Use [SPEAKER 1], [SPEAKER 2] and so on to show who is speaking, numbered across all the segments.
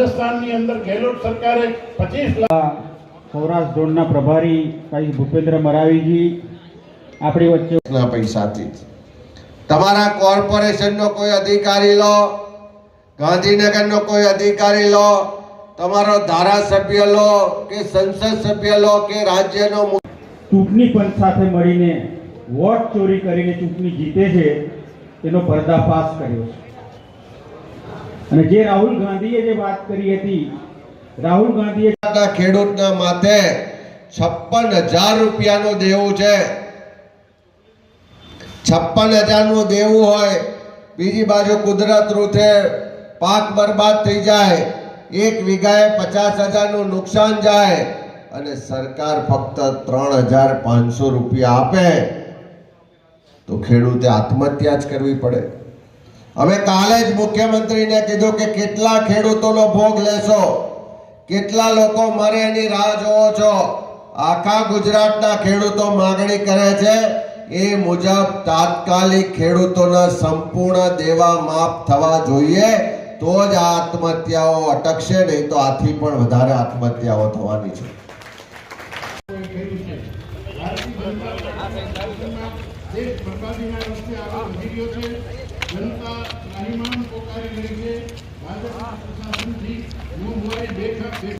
[SPEAKER 1] રાજસ્થાનની અંદર ગેહલોત સરકારે પચીસ લાખ
[SPEAKER 2] સૌરાષ્ટ્ર ઝોનના પ્રભારી ભાઈ ભૂપેન્દ્ર મરાવીજી આપણી વચ્ચે
[SPEAKER 3] પૈસાથી તમારા કોર્પોરેશનનો કોઈ અધિકારી લો ગાંધીનગરનો કોઈ અધિકારી લો તમારો ધારાસભ્ય લો કે સંસદ સભ્ય લો કે રાજ્યનો
[SPEAKER 2] ચૂંટણી પંચ સાથે મળીને વોટ ચોરી કરીને ચૂંટણી જીતે છે તેનો પર્દાફાશ કર્યો છે. અને જે રાહુલ ગાંધીએ જે વાત કરી હતી, રાહુલ ગાંધીએ
[SPEAKER 3] ખેડૂતના માથે છપ્પન હજાર રૂપિયાનું દેવું છે. છપ્પન હજારનું દેવું હોય, બીજી બાજુ કુદરત રૂથે પાક બરબાદ થઈ જાય, એક વીઘાએ પચાસ હજારનું નુકસાન જાય, અને સરકાર ફક્ત ત્રણ હજાર પાંચસો રૂપિયા આપે, તો ખેડૂતે આત્મહત્યા જ કરવી પડે. હવે કાલે જ મુખ્યમંત્રીને કીધું કે કેટલા ખેડૂતોનો ભોગ લેશો? કેટલા લોકો મરે એની રાહ જોવો છો? આખા ગુજરાતના ખેડૂતો માગણી કરે છે. એ મુજબ તાત્કાલિક ખેડૂતોના સંપૂર્ણ દેવા માફ થવા જોઈએ. તો જ આ આત્મહત્યાઓ અટકશે, નહીં તો આથી પણ વધારે આત્મહત્યાઓ થવાની છે
[SPEAKER 1] દેશ બરબાદીના રસ્તે આગળ વધી રહ્યો છે જનતા ત્રાહિમામ પોકારી રહી છે. ભાજપ પ્રશાસનથી મોંઘવારી બેઠક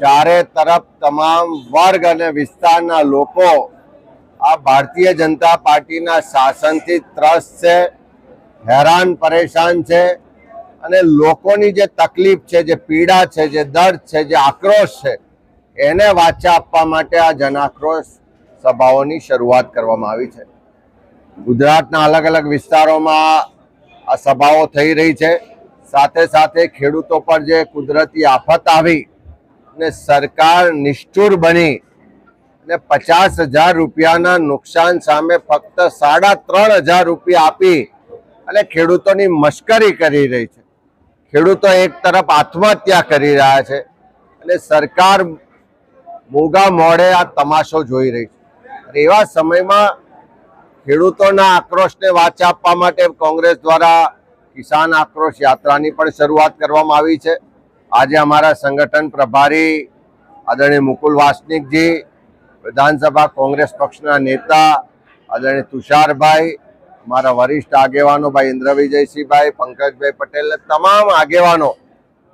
[SPEAKER 3] ચારે તરફ તમામ વર્ગ અને વિસ્તારના લોકો આ ભારતીય જનતા પાર્ટીના શાસનથી ત્રસ્ત છે, હેરાન પરેશાન છે અને લોકોની જે તકલીફ છે, જે પીડા છે, જે દર્દ છે, જે આક્રોશ છે, એને વાચા આપવા માટે આ જનાક્રોશ સભાઓની શરૂઆત કરવામાં આવી છે. ગુજરાતના અલગ અલગ વિસ્તારોમાં આ સભાઓ થઈ રહી છે. સાથે સાથે ખેડૂતો પર જે કુદરતી આફત આવી ને સરકાર નિષ્ઠુર બની ને પચાસ હજાર રૂપિયાના નુકસાન સામે ફક્ત સાડા ત્રણ હજાર રૂપિયા આપી અને ખેડૂતોની મશ્કરી કરી રહી છે. ખેડૂતો એક તરફ આત્મહત્યા કરી રહ્યા છે અને સરકાર મોગા મોડે આ તમાશો જોઈ રહી છે. એવા સમયમાં ખેડૂતોના આક્રોશને વાચા આપવા માટે કોંગ્રેસ દ્વારા કિસાન આક્રોશ યાત્રાની પણ શરૂઆત કરવામાં આવી છે. આજે અમારા સંગઠન પ્રભારી આદરણીય મુકુલ વાસનિકજી, વિધાનસભા કોંગ્રેસ પક્ષના નેતા આદરણીય તુષારભાઈ, મારા વરિષ્ઠ આગેવાનો ભાઈ ઇન્દ્ર વિજયસિંહભાઈ પંકજભાઈ પટેલ તમામ આગેવાનો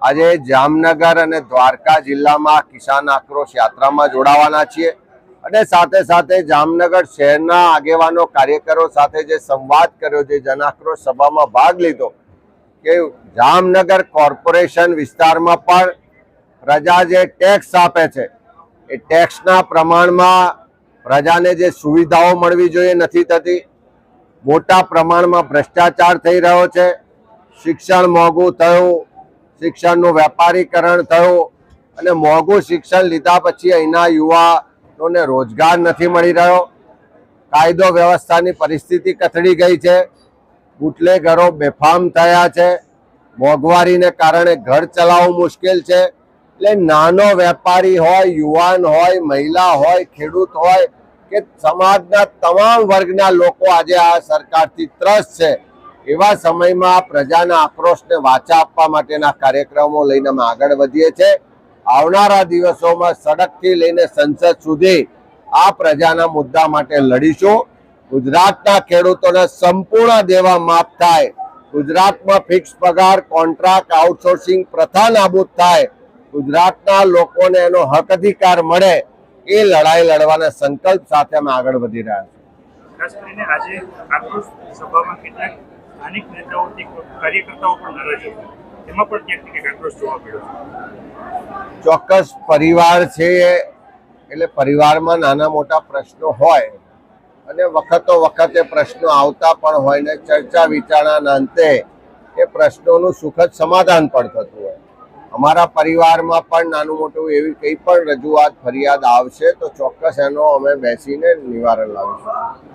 [SPEAKER 3] આજે જામનગર અને દ્વારકા જિલ્લામાં કિસાન આક્રોશ યાત્રામાં જોડાવાના છીએ. અને સાથે સાથે જામનગર શહેરના આગેવાનો કાર્યકરો સાથે જે સંવાદ કર્યો, જે જનાક્રોશ સભામાં ભાગ લીધો કે જામનગર કોર્પોરેશન વિસ્તારમાં પણ પ્રજા જે ટેક્સ આપે છે, એ ટેક્સના પ્રમાણમાં પ્રજાને જે સુવિધાઓ મળવી જોઈએ નથી થતી. મોટા પ્રમાણમાં ભ્રષ્ટાચાર થઈ રહ્યો છે. શિક્ષણ મોંઘું થયું, શિક્ષણનું વેપારીકરણ થયું અને મોંઘું શિક્ષણ લીધા પછી અહીંના યુવાનોને રોજગાર નથી મળી રહ્યો. કાયદો વ્યવસ્થાની પરિસ્થિતિ કથળી ગઈ છે. બુટલેગરો બેફામ થયા છે. મોંઘવારીને કારણે ઘર ચલાવવું મુશ્કેલ છે. એટલે નાનો વેપારી હોય, યુવાન હોય, મહિલા હોય, ખેડૂત હોય કે સમાજના તમામ વર્ગના લોકો આજે આ સરકારથી ત્રસ્ત છે. એવા સમયમાં પ્રજાના આક્રોશને વાચા આપવા માટેના કાર્યક્રમો લઈને અમે આગળ વધીએ છીએ આવનારા દિવસોમાં સડકથી લઈને સંસદ સુધી આ પ્રજાના મુદ્દા માટે લડીશું. ગુજરાતના ખેડૂતોને સંપૂર્ણ દેવા માફ થાય. ગુજરાતમાં ફિક્સ પગાર કોન્ટ્રાક્ટ આઉટસોર્સિંગ પ્રથા નાબૂદ થાય. ગુજરાતના લોકોને એનો હક અધિકાર મળે. એ લડાઈ લડવાના સંકલ્પ સાથે અમે આગળ વધી રહ્યા છીએ.
[SPEAKER 4] ખાસ કરીને આજે આક્રોશ સભામાં કેટલાક સ્થાનિક નેતાઓથી કાર્યકર્તાઓ પણ નારાજ હતા તેમાં પણ ક્યાંક ક્યાંક આક્રોશ જોવા મળ્યો
[SPEAKER 3] ચોક્કસ પરિવાર છે એટલે પરિવારમાં નાના મોટા પ્રશ્નો હોય. અને વખતો વખતે પ્રશ્નો આવતા પણ હોય ને ચર્ચા વિચારણાના અંતે એ પ્રશ્નોનું સુખદ સમાધાન પણ થતું હોય. અમારા પરિવારમાં પણ નાનું મોટું એવી કંઈ પણ રજૂઆત, ફરિયાદ આવશે તો ચોક્કસ એનો અમે બેસીને નિવારણ લાવીશું.